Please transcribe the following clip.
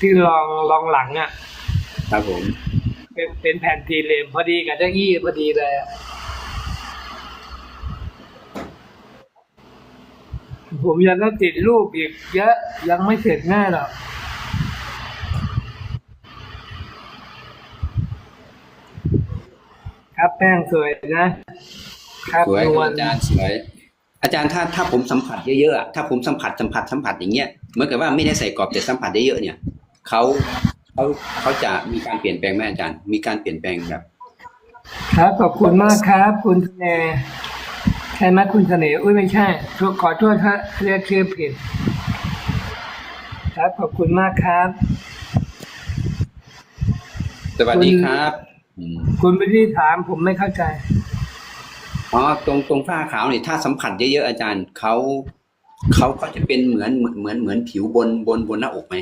ที่รองรองหลังอะ ครับผม เป็นเป็นแผ่นสี่เหลี่ยมพอดีกับเจ้าอี้พอดีเลยอะผมยังต้องติดรูปอีกเยอะยังไม่เสร็จแน่หรอกครับแป้งสวยนะครับสวยนครับวลอาจารย์สวยอาจารย์ถ้าถ้าผมสัมผัสเยอะๆอะถ้าผมสัมผัสสัมผัสสัมผัสอย่างเงี้ยเหมือนกับว่าไม่ได้ใส่กรอบแต่สัมผัสเยอะๆเนี่ย เขาเขาเขาจะมีการเปลี่ยนแปลงไหมอาจารย์ มีการเปลี่ยนแปลงแบบ ครับขอบคุณมากครับ คุณเสน่ห์ใช่ไหมคุณเสน่ห์อุ้ยไม่ใช่ทุกขอโทษฮะเรียกชื่อผิด ครับขอบคุณมากครับ สวัสดีครับอืมคุณไม่ได้ถามผมไม่เข้าใจอ๋อตรงตรงฝ้าขาวนี่ถ้าสัมผัสเยอะๆอาจารย์เขาเขาเขาจะเป็นเหมือนเหมือนเหมือนเหมือนผิวบนบนบนหน้าอกไหม